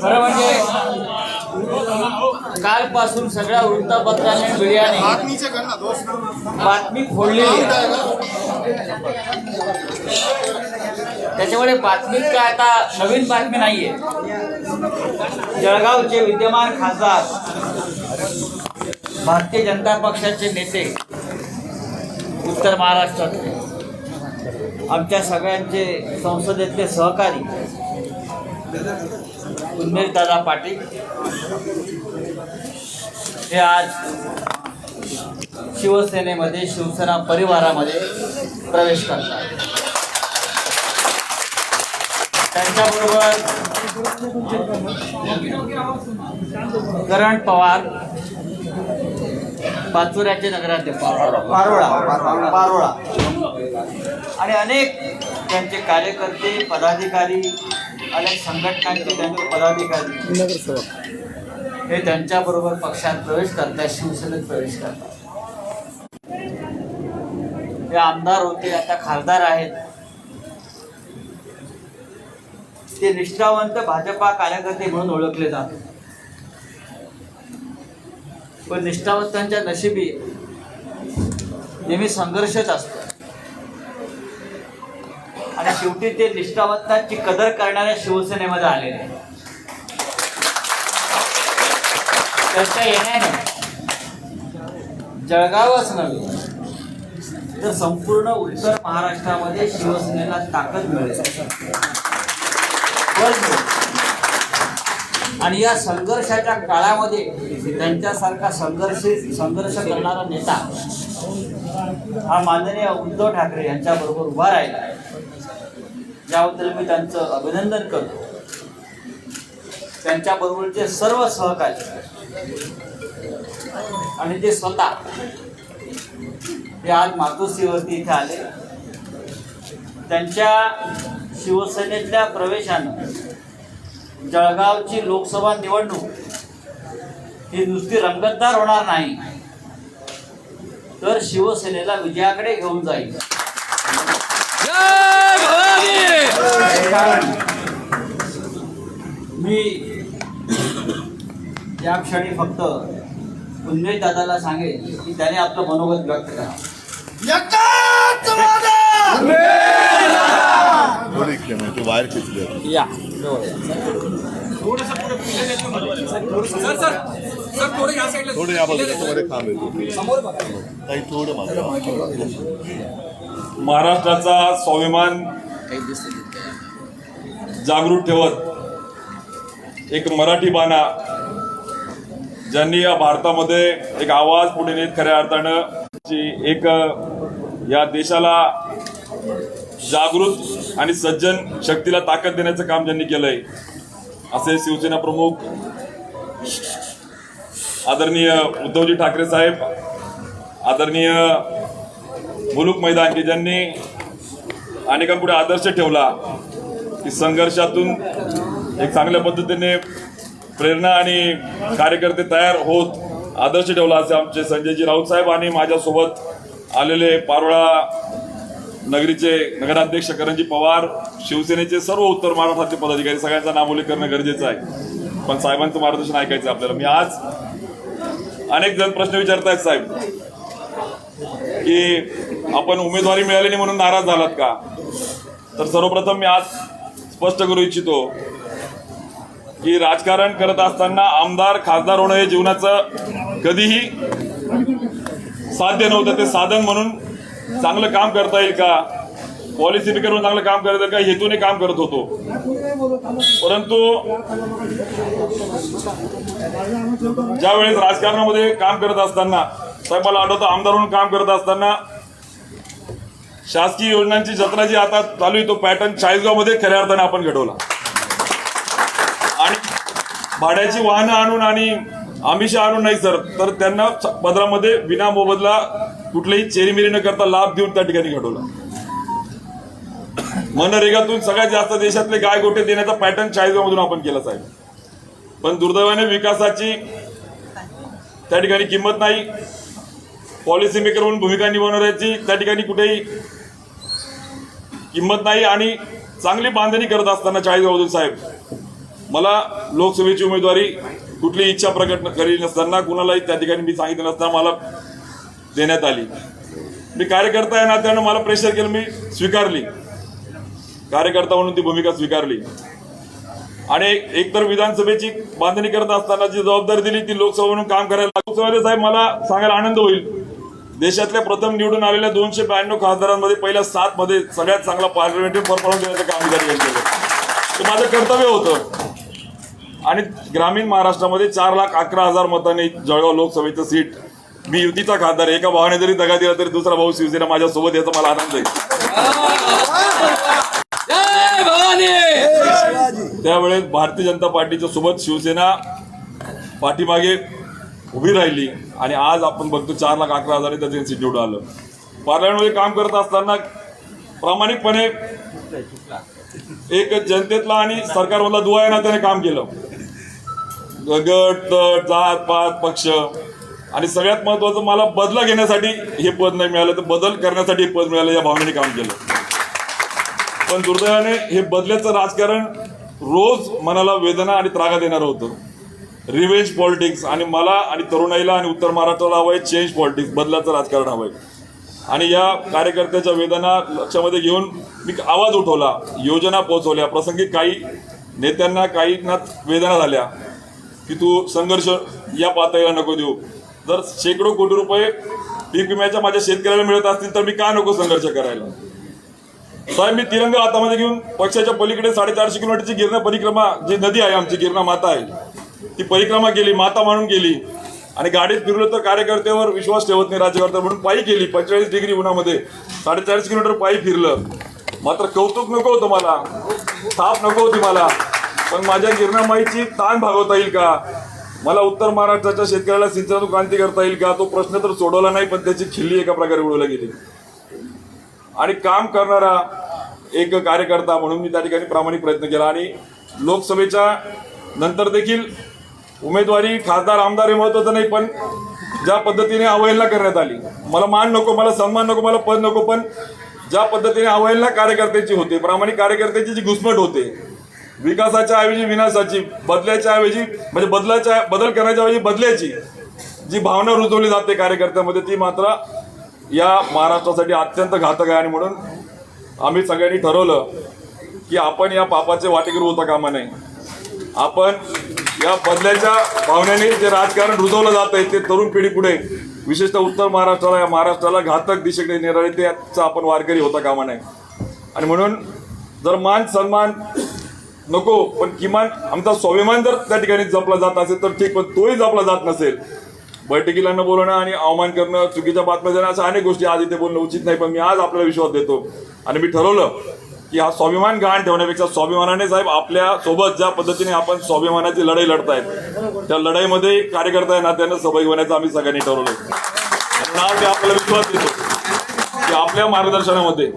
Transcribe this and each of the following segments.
खरं म्हणजे कालपासून सगळ्या वृत्तपत्रांनी मीडियाने बातमी फोडलेली आहे. त्याच्यामुळे बातमीत काय आता नवीन बातमी नाहीये. जळगावचे विद्यमान खासदार भारतीय जनता पक्षाचे नेते उत्तर महाराष्ट्रातले. आमच्या सगळ्यांचे संसदेतले सहकारी दादा पाटील. हे आज शिवसेनेमध्ये शिवसेना परिवारामध्ये प्रवेश करतात. त्यांच्याबरोबर करण पवार पाचुऱ्याचे नगराध्यक्ष. पारोळा पारोळा. आणि अनेक त्यांचे कार्यकर्ते पदाधिकारी अनेक संघटनांचे त्यांचे पदाधिकारी हे त्यांच्याबरोबर पक्षात प्रवेश करतात शिवसेनेत प्रवेश करतात. हे आमदार होते आता खासदार आहेत. ते निष्ठावंत भाजपा कार्यकर्ते म्हणून ओळखले जातात. पण निष्ठावंतांच्या नशिबी नेहमी संघर्षच असतो. आणि शेवटी ते निष्ठावंतांची कदर करणाऱ्या शिवसेनेमध्ये आलेले त्यांच्या येण्याने जळगावच नव्हे तर संपूर्ण उत्तर महाराष्ट्रामध्ये शिवसेनेला ताकद मिळेल. आणि या संघर्षाच्या काळामध्ये त्यांच्यासारखा संघर्ष संघर्ष करणारा नेता हा माननीय उद्धव ठाकरे यांच्याबरोबर उभा राहिला आहे. याबद्दल मी त्यांचं अभिनंदन करतो. त्यांच्याबरोबरचे सर्व सहकारी आणि ते स्वतः ते आज मातोश्रीवरती इथे आले. त्यांच्या शिवसेनेतल्या प्रवेशानं जळगावची लोकसभा निवडणूक ही नुसती रंगतदार होणार नाही तर शिवसेनेला विजयाकडे घेऊन जाईल. मी या क्षणी फक्त पुण्य दादाला सांगेन की त्याने आपलं मनोगत व्यक्त करा. थोड़ी इकडे तू बाहेर खेचले या थोडं या बाजूला मध्ये खांब येतो काही थोडं जागृत ठेवत. एक मराठी बाणा ज्यांनी या भारतामध्ये एक आवाज पुढे नेत खऱ्या अर्थानं एक या देशाला जागृत आणि सज्जन शक्तीला ताकद देण्याचं काम ज्यांनी केलंय असे शिवसेना प्रमुख आदरणीय उद्धवजी ठाकरे साहेब आदरणीय मुलुक मैदान की ज्यांनी अनेकांपुढे आदर्श ठेवला की संघर्षातून एक चांगल्या पद्धतीने प्रेरणा आणि कार्यकर्ते तयार होत आदर्श ठेवला असे आमचे संजयजी राऊत साहेब आणि माझ्यासोबत आलेले पारोळा नगरीचे नगराध्यक्ष करणजी पवार शिवसेनेचे सर्व उत्तर महाराष्ट्रातले पदाधिकारी सगळ्यांचा नामोल्लेख करणं गरजेचं आहे. पण साहेबांचं मार्गदर्शन ऐकायचं आपल्याला. मी आज अनेक जण प्रश्न विचारतायत साहेब की आपण उमेदवारी मिळाली नाही म्हणून नाराज झालात का? तर सर्वप्रथम मी आज स्पष्ट करू इच्छितो की राजकारण करत असताना आमदार खासदार होणं हे जीवनाचं कधीही साध्य नव्हतं. ते साधन म्हणून चांगलं काम करता येईल का? पॉलिसी मेकर म्हणून चांगलं काम करत येईल का? हेतूने काम करत होतो. परंतु ज्यावेळेस राजकारणामध्ये काम करत असताना साहेब मला आठवतं आमदार म्हणून काम करत असताना शासकीय योजनांची जत्रा जी आता चालू आहे तो पॅटर्न चाळीसगावमध्ये खऱ्या अर्थाने आपण घडवला. आणि भाड्याची वाहनं आणून आणि आमिषा आणून नाही सर तर त्यांना पदरामध्ये विना मोबदला कुठलेही चेरीमेरी न करता लाभ देऊन त्या ठिकाणी घडवला. मनरेगातून सगळ्यात जास्त देशातले गाय गोटे देण्याचा पॅटर्न चाळीसगावमधून आपण केला साहेब. पण दुर्दैवाने विकासाची त्या ठिकाणी किंमत नाही. पॉलिसी मेकर म्हणून भूमिका निभावणाऱ्याची त्या ठिकाणी कुठेही किंमत नाही आणि चांगली बांधणी करत असताना चाळीस बहादूर साहेब मला लोकसभेची उमेदवारी कुठली इच्छा प्रकट करी नसताना कुणालाही त्या ठिकाणी मी सांगितलं नसताना मला देण्यात आली. मी कार्यकर्ता आहे ना त्यानं मला प्रेशर केलं मी स्वीकारली. कार्यकर्ता म्हणून ती भूमिका स्वीकारली. आणि एकतर विधानसभेची बांधणी करत असताना जी जबाबदारी दिली ती लोकसभा म्हणून काम करायला लोकसभेला साहेब मला सांगायला आनंद होईल. देशातल्या प्रथम निवडून आलेल्या दोनशे ब्याण्णव खासदारांमध्ये पहिल्या सात मध्ये सगळ्यात चांगला पार्लमेंटरी परफॉर्मन्स देण्याचं काम केलं ते माझं कर्तव्य होतं. आणि ग्रामीण महाराष्ट्रामध्ये चार लाख अकरा हजार मतांनी जळगाव लोकसभेचं सीट मी युतीचा खासदार. एका भावाने जरी दगा दिला तरी दुसरा भाऊ शिवसेना माझ्यासोबत याचा मला आनंद आहे. जय भवानी! त्यावेळेस भारतीय जनता पार्टीच्या सोबत शिवसेना पाठीमागे उभी राहिली आणि आज आपण बघतो चार लाख अकरा हजार त्याचं इन्स्टिट्यूट आलं. पार्लमेंटमध्ये काम करत असताना प्रामाणिकपणे एक जनतेतला आणि सरकारमधला दुवा आहे ना त्याने काम केलं. गट तट जात पात पक्ष आणि सगळ्यात महत्वाचं मला बदला घेण्यासाठी हे पद नाही मिळालं तर बदल करण्यासाठी हे पद मिळालं या भावनेने काम केलं. पण दुर्दैवाने हे बदल्याचं राजकारण रोज मनाला वेदना आणि त्रागा देणारं होतं. रिव्हेंज पॉलिटिक्स आणि मला आणि तरुणाईला आणि उत्तर महाराष्ट्राला हवंय चेंज पॉलिटिक्स बदलाचं राजकारण हवंय आणि या कार्यकर्त्याच्या वेदना लक्षामध्ये घेऊन मी आवाज उठवला योजना पोहोचवल्या प्रसंगी काही नेत्यांना काहींना वेदना झाल्या की तू संघर्ष या पातळीला नको देऊ. जर शेकडो कोटी रुपये पीक विम्याच्या माझ्या शेतकऱ्याला मिळत असतील तर मी का नको संघर्ष करायला? साहेब मी तिरंगा हातामध्ये घेऊन पक्षाच्या पलीकडे साडेचारशे किलोमीटरची गिरणा परिक्रमा जी नदी आहे आमची गिरणा माता आहे. ती परिक्रमा केली माता म्हणून केली आणि गाडीत फिरलो तर कार्यकर्त्यावर विश्वास ठेवत नाही राज्यकर्ता म्हणून पायी केली पंचेचाळीस डिग्री उन्हामध्ये. साडेचाळीस किलोमीटर पायी फिरलं. मात्र कौतुक नको होतं मला. थाप नको होती मला. पण माझ्या गिरणामाईची ताण भागवता येईल का? मला उत्तर महाराष्ट्राच्या शेतकऱ्याला सिंचनातून क्रांती करता येईल का? तो प्रश्न तर सोडवला नाही पण त्याची खिल्ली एका प्रकारे उडवल्या गेली. आणि काम करणारा एक कार्यकर्ता म्हणून मी त्या ठिकाणी प्रामाणिक प्रयत्न केला. आणि लोकसभेच्या नंतर देखील उमेदवारी खासदार आमदार हे महत्वाचं नाही पण ज्या पद्धतीने अवहेलना करण्यात आली मला मान नको मला सन्मान नको मला पद नको पण ज्या पद्धतीने अवहेलना कार्यकर्त्याची होते प्रामाणिक कार्यकर्त्याची जी घुसमट होते विकासाच्या ऐवजी विनाशाची बदल्याच्या ऐवजी म्हणजे बदलाच्या बदल करण्याच्या ऐवजी बदल्याची जी भावना रुजवली जाते कार्यकर्त्यामध्ये ती मात्र या महाराष्ट्रासाठी अत्यंत घातक आहे. आणि म्हणून आम्ही सगळ्यांनी ठरवलं की आपण या पापाचे वाटेकरी होता कामा नये. आपण या बदल्याच्या भावनेने जे राजकारण रुजवलं जात आहे ते तरुण पिढी पुढे विशेषतः उत्तर महाराष्ट्राला या महाराष्ट्राला घातक दिशेकडे नेणारे त्याचा आपण वारकरी होता कामा नये. आणि म्हणून जर मान सन्मान नको पण किमान आमचा स्वाभिमान जर त्या ठिकाणी जपला जात असेल तर ठीक पण तोही जपला जात नसेल. बैठकीला न बोलणं आणि अवमान करणं चुकीच्या बातम्या देणं अशा अनेक गोष्टी आज इथे बोलणं उचित नाही पण मी आज आपल्याला विश्वास देतो. आणि मी ठरवलं की हा स्वाभिमान गहाण ठेवण्यापेक्षा स्वाभिमानाने साहेब आपल्यासोबत ज्या पद्धतीने आपण स्वाभिमानाची लढाई लढतायत त्या लढाईमध्ये कार्यकर्ता या नात्यानं सहभागी होण्याचं आम्ही सगळ्यांनी ठरवलं म्हणून आज मी आपल्याला विश्वास देतो की आपल्या मार्गदर्शनामध्ये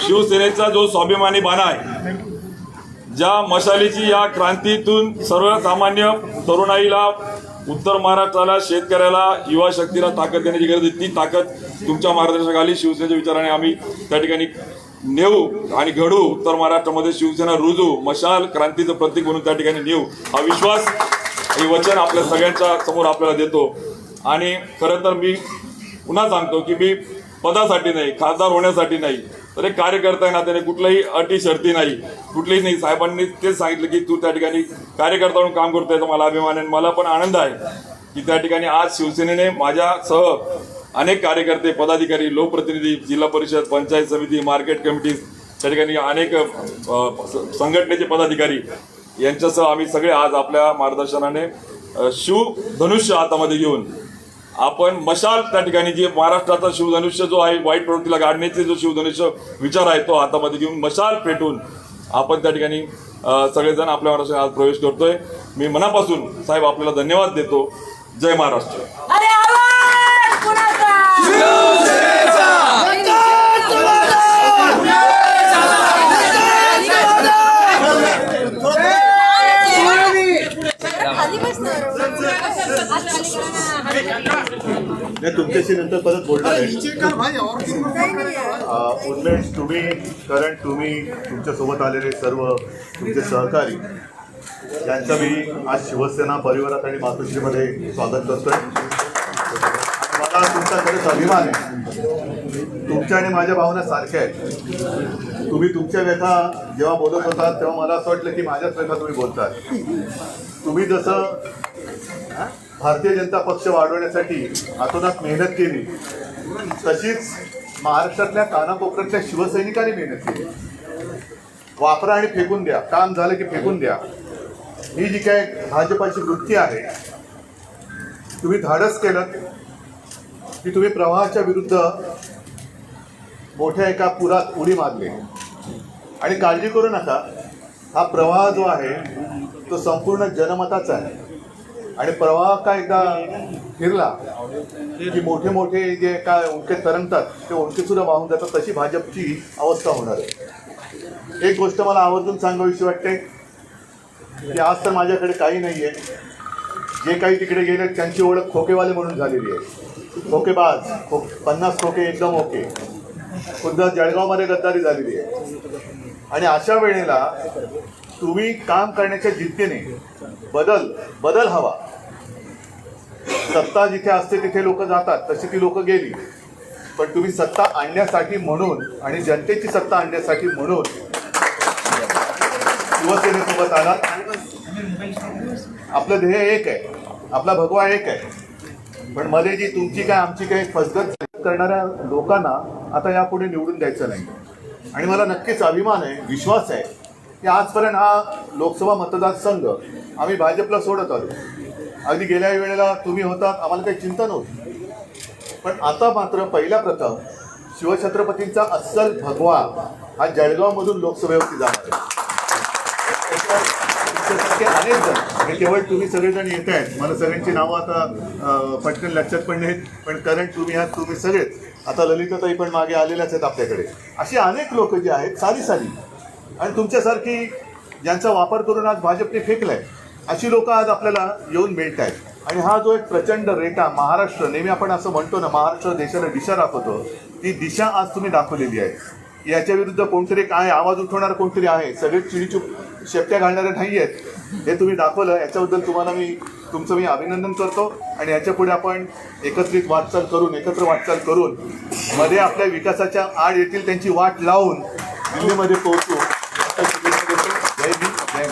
शिवसेनेचा जो स्वाभिमानी बाणा आहे ज्या मशालीची या क्रांतीतून सर्वसामान्य तरुणाईला उत्तर महाराष्ट्राला शेतकऱ्याला युवा शक्तीला ताकद देण्याची गरज आहे ती ताकद तुमच्या मार्गदर्शनाखाली शिवसेनेच्या विचाराने आम्ही त्या ठिकाणी नेऊ आणि घडू. उत्तर महाराष्ट्रामध्ये शिवसेना रुजू मशाल क्रांतीचं प्रतीक म्हणून त्या ठिकाणी नेऊ. हा विश्वास हे वचन आपल्या सगळ्यांच्या समोर आपल्याला देतो. आणि खरं तर मी पुन्हा सांगतो की मी पदासाठी नाही खासदार होण्यासाठी नाही. तर एक कार्यकर्ता आहे नात्याने कुठल्याही अटी शर्ती नाही कुठलीही नाही. साहेबांनी तेच सांगितलं की तू त्या ठिकाणी कार्यकर्ता म्हणून काम करतोय तर मला अभिमान आहे मला पण आनंद आहे की त्या ठिकाणी आज शिवसेनेने माझ्यासह अनेक कार्यकर्ते पदाधिकारी लोकप्रतिनिधी जिल्हा परिषद पंचायत समिती मार्केट कमिटी त्या ठिकाणी अनेक संघटनेचे पदाधिकारी यांच्यासह आम्ही सगळे आज आपल्या मार्गदर्शनाने शिव धनुष्य हातामध्ये घेऊन आपण मशाल त्या ठिकाणी जे महाराष्ट्राचा शिवधनुष्य जो आहे वाईट प्रवृत्तीला गाडण्याचे जो शिवधनुष्य विचार आहे तो हातामध्ये घेऊन मशाल पेटून आपण त्या ठिकाणी सगळेजण आपल्या महाराष्ट्रात आज प्रवेश करतोय. मी मनापासून साहेब आपल्याला धन्यवाद देतो. जय महाराष्ट्र. नाही तुमच्याशी नंतर परत बोलणार आहे. तुम्ही करण तुम्ही तुमच्यासोबत आलेले सर्व तुमचे सहकारी यांचं मी आज शिवसेना परिवारात आणि मातोश्रीमध्ये स्वागत करतोय. मला तुमचा खरंच अभिमान आहे. तुमच्या आणि माझ्या भावना सारख्या आहेत. तुम्ही तुमच्या व्यथा जेव्हा बोलत होतात तेव्हा मला असं वाटलं की माझ्याच व्यथा तुम्ही बोलतात. तुम्ही जसं भारतीय जनता पक्ष वाढवण्यासाठी अतोनात मेहनत केली. तशीच महाराष्ट्रातल्या कानाकोपऱ्यातल्या शिवसैनिकांनी मेहनत केली. वापरा आणि फेकून द्या. काम झालं की फेकून द्या. ही जी काय भाजपाची वृत्ती आहे तुम्ही धाडस केलं की तुम्ही प्रवाहाच्या विरुद्ध मोठ्या एका पुरात उडी मारली. आणि काळजी करू नका. हा प्रवाह जो आहे तो संपूर्ण जनमताचा आहे. आणि प्रवाह का एकदा फिरला की मोठे मोठे जे काय उंके तरंगतात ते उंके सुद्धा वाहून जातात तशी भाजपची अवस्था होणार आहे. एक गोष्ट मला आवर्जून सांगावीशी वाटते की आज तर माझ्याकडे काही नाही आहे जे काही तिकडे गेले त्यांची ओळख खोकेवाले म्हणून झालेली आहे. खोकेबाज खो पन्नास खोके एकदम ओके. खुद्द जळगावमध्ये गद्दारी झालेली आहे. आणि अशा वेळेला तुम्ही काम करण्याच्या जिद्दीने बदल बदल हवा. सत्ता जिथे असते तिथे लोक जातात तशी ती लोक गेली. पण तुम्ही सत्ता आणण्यासाठी म्हणून आणि जनतेची सत्ता आणण्यासाठी म्हणून शिवसेनेसोबत आलात. आपलं ध्येय एक आहे. आपला भगवा एक आहे. पण मध्ये जी तुमची काय आमची काय फसगत करणाऱ्या लोकांना आता यापुढे निवडून द्यायचं नाही. आणि मला नक्कीच अभिमान आहे विश्वास आहे की आजपर्यंत हा लोकसभा मतदारसंघ आम्ही भाजपला सोडत आलो. अगदी गेल्या वेळेला तुम्ही होतात आम्हाला काही चिंता नव्हती. पण आता मात्र पहिल्या प्रथम शिवछत्रपतींचा अस्सल भगवा हा जळगावमधून लोकसभेवरती जाणार आहे. अनेक जण हे केवळ तुम्ही सगळेजण येत आहेत मला सगळ्यांची नावं आता पटकन लक्षात पण नाहीत पण कारण तुम्ही आहात तुम्ही सगळेच. आता ललिताताई पण मागे आलेल्याच आहेत आपल्याकडे. अशी अनेक लोक जी आहेत सारी सारी आणि तुमच्यासारखी ज्यांचा वापर करून आज भाजपने फेकलाय अशी लोक आज आपल्याला येऊन मिळत आहेत आणि हा जो एक प्रचंड रेटा महाराष्ट्र नेहमी आपण असं म्हणतो ना महाराष्ट्र देशाला दिशा दाखवतो ती दिशा आज तुम्ही दाखवलेली आहे. याच्या विरुद्ध कोणतरी काय आवाज उठवणार कोणतरी आहे? सगळे चिडीचूप शेपट्या घालणारे नाही आहेत हे तुम्ही दाखवलं याच्याबद्दल तुम्हाला मी तुमचं मी अभिनंदन करतो. आणि याच्यापुढे आपण एकत्रित वाटचाल करून एकत्र वाटचाल करून मध्ये आपल्या विकासाच्या आड येतील त्यांची वाट लावून दिल्लीमध्ये पोहोचू.